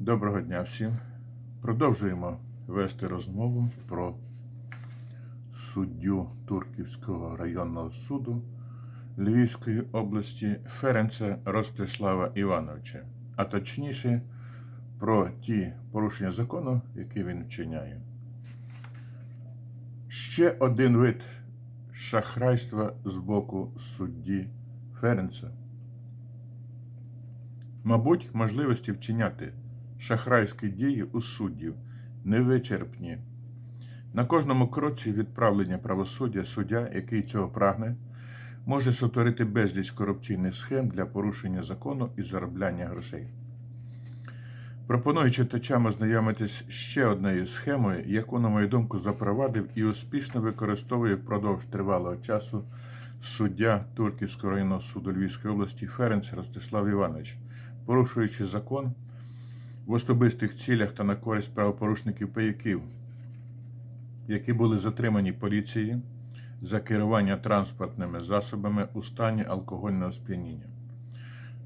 Доброго дня всім. Продовжуємо вести розмову про суддю Турківського районного суду Львівської області Ференца Ростислава Івановича, а точніше про ті порушення закону, які він вчиняє. Ще один вид шахрайства з боку судді Ференца. Мабуть, можливості вчиняти шахрайські дії у суддів невичерпні. На кожному кроці відправлення правосуддя суддя, який цього прагне, може сотворити безліч корупційних схем для порушення закону і заробляння грошей. Пропоную читачам ознайомитись ще однією схемою, яку, на мою думку, запровадив і успішно використовує впродовж тривалого часу суддя Турківського районного суду Львівської області Ференц Ростислав Іванович, порушуючи закон в особистих цілях та на користь правопорушників паяків, які були затримані поліцією за керування транспортними засобами у стані алкогольного сп'яніння.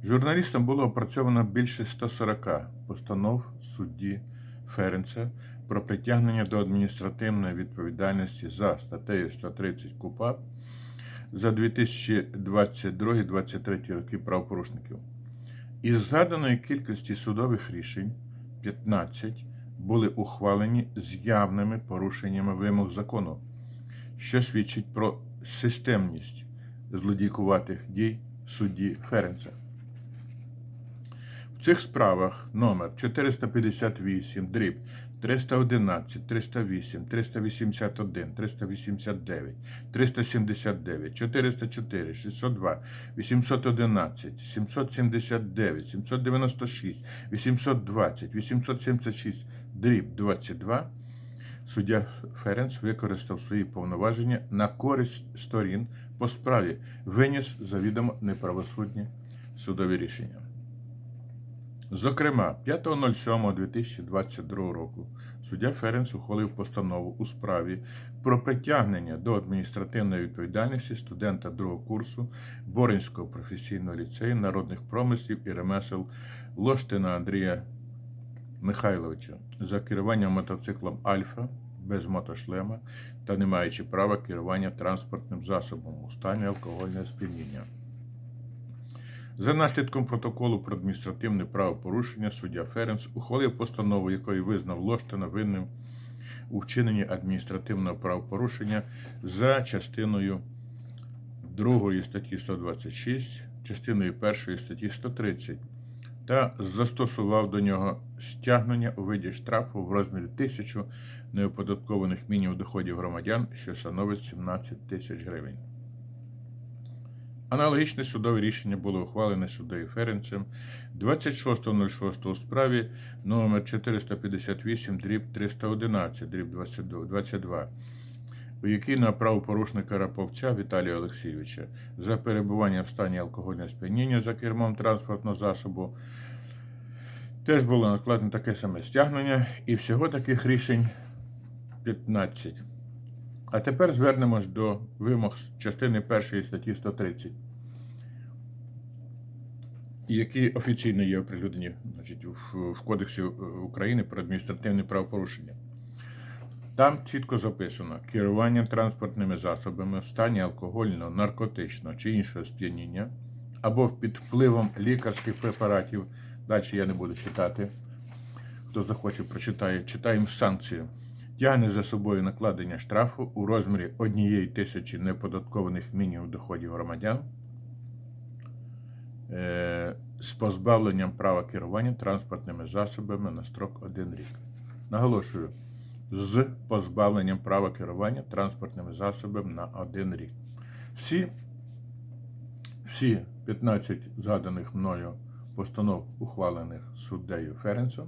Журналістам було опрацьовано більше 140 постанов судді Ференца про притягнення до адміністративної відповідальності за статтею 130 КУПАП за 2022-2023 роки правопорушників. Із згаданої кількості судових рішень 15 були ухвалені з явними порушеннями вимог закону, що свідчить про системність злодійкуватих дій судді Ференца. В цих справах номер 458 дріб 311, 308, 381, 389, 379, 404, 602, 811, 779, 796, 820, 876, дріб 22 суддя Ференц використав свої повноваження на користь сторін по справі, виніс завідомо неправосудні судові рішення. Зокрема, 5.07.2022 року суддя Ференц ухвалив постанову у справі про притягнення до адміністративної відповідальності студента другого курсу Боринського професійного ліцею народних промислів і ремесел Лоштина Андрія Михайловича за керування мотоциклом Альфа без мотошлема та не маючи права керування транспортним засобом у стані алкогольного сп'яніння. За наслідком протоколу про адміністративне правопорушення суддя Ференц ухвалив постанову, якою визнав Лоштина винним у вчиненні адміністративного правопорушення за частиною 2 статті 126, частиною 1 статті 130 та застосував до нього стягнення у виді штрафу в розмірі тисячу неоподаткованих мінімум доходів громадян, що становить 17 тисяч гривень. Аналогічне судове рішення було ухвалене суддею Ференцем 26.06 у справі номер 458 дріб 311 дріб 22, у якій на правопорушника Раповця Віталія Олексійовича за перебування в стані алкогольного сп'яніння за кермом транспортного засобу теж було накладено таке саме стягнення, і всього таких рішень 15. А тепер звернемось до вимог частини 1 статті 130, які офіційно є оприлюднені значить, в, Кодексі України про адміністративне правопорушення. Там чітко записано керування транспортними засобами в стані алкогольного, наркотичного чи іншого сп'яніння або під впливом лікарських препаратів. Далі я не буду читати. Хто захоче, прочитає, читаємо санкцію тягне за собою накладення штрафу у розмірі однієї тисячі неподаткованих мінімум доходів громадян е, з позбавленням права керування транспортними засобами на строк один рік. Наголошую, з позбавленням права керування транспортними засобами на один рік. Всі, всі 15 згаданих мною постанов, ухвалених суддею Ференцем,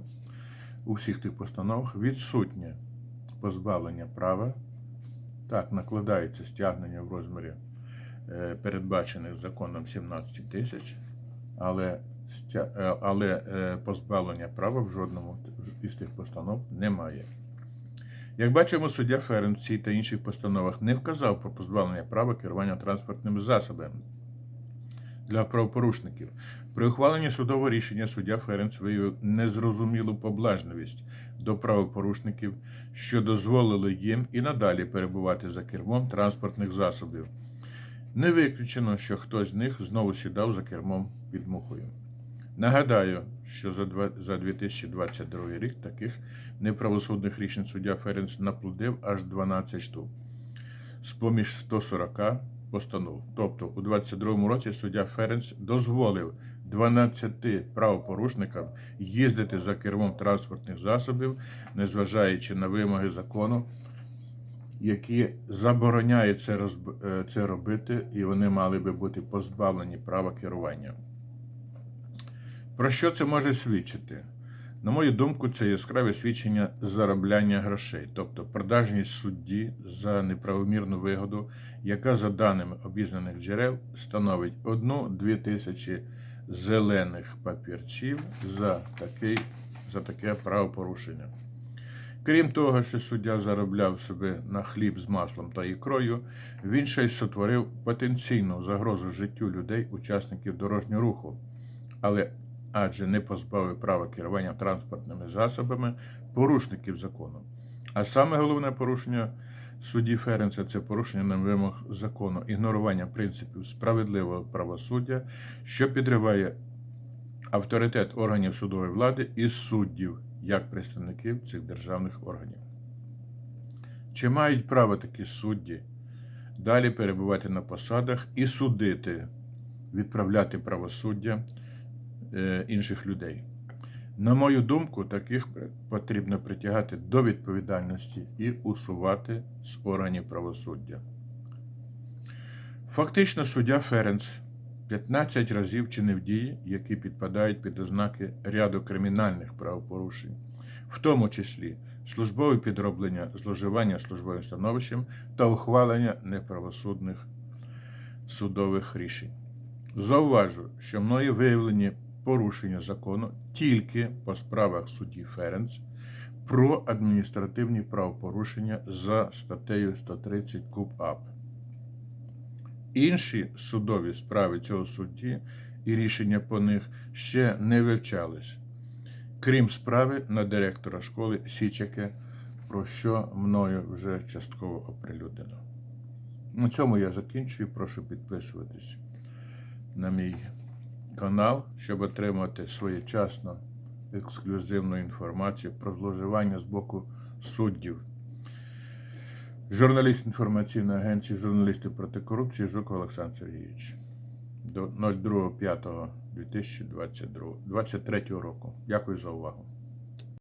у всіх тих постановах відсутнє позбавлення права. Так, накладається стягнення в розмірі е, передбачених законом 17 тисяч, але, е, але е, позбавлення права в жодному із тих постанов немає. Як бачимо, суддя Ферен та інших постановах не вказав про позбавлення права керування транспортними засобами для правопорушників. При ухваленні судового рішення суддя Ференц виявив незрозумілу поблажливість до правопорушників, що дозволили їм і надалі перебувати за кермом транспортних засобів. Не виключено, що хтось з них знову сідав за кермом під мухою. Нагадаю, що за 2022 рік таких неправосудних рішень суддя Ференц наплодив аж 12 штук з поміж 140 постанов. Тобто у 2022 році суддя Ференц дозволив 12 правопорушникам їздити за кермом транспортних засобів, незважаючи на вимоги закону, які забороняють це, розб- е, це робити, і вони мали би бути позбавлені права керування. Про що це може свідчити? На мою думку, це яскраве свідчення заробляння грошей, тобто продажність судді за неправомірну вигоду, яка, за даними обізнаних джерел, становить 1-2 тисячі зелених папірців за, такий, за таке правопорушення. Крім того, що суддя заробляв собі на хліб з маслом та ікрою, він ще й сотворив потенційну загрозу життю людей, учасників дорожнього руху, але адже не позбавив права керування транспортними засобами порушників закону. А саме головне порушення судді Ференца це порушення на вимог закону, ігнорування принципів справедливого правосуддя, що підриває авторитет органів судової влади і суддів як представників цих державних органів. Чи мають право такі судді далі перебувати на посадах і судити, відправляти правосуддя інших людей? На мою думку, таких потрібно притягати до відповідальності і усувати з органів правосуддя. Фактично, суддя Ференц 15 разів чинив дії, які підпадають під ознаки ряду кримінальних правопорушень, в тому числі службове підроблення зловживання службовим становищем та ухвалення неправосудних судових рішень. Зауважу, що мною виявлені порушення закону тільки по справах судді Ференц про адміністративні правопорушення за статтею 130 КУП-АП. Інші судові справи цього судді і рішення по них ще не вивчались, крім справи на директора школи Січаке, про що мною вже частково оприлюднено. На цьому я закінчую. Прошу підписуватись на мій канал, щоб отримати своєчасно ексклюзивну інформацію про зловживання з боку суддів. Журналіст інформаційної агенції журналісти проти корупції Жуков Олександр Сергійович до 02.05.2023 року. Дякую за увагу.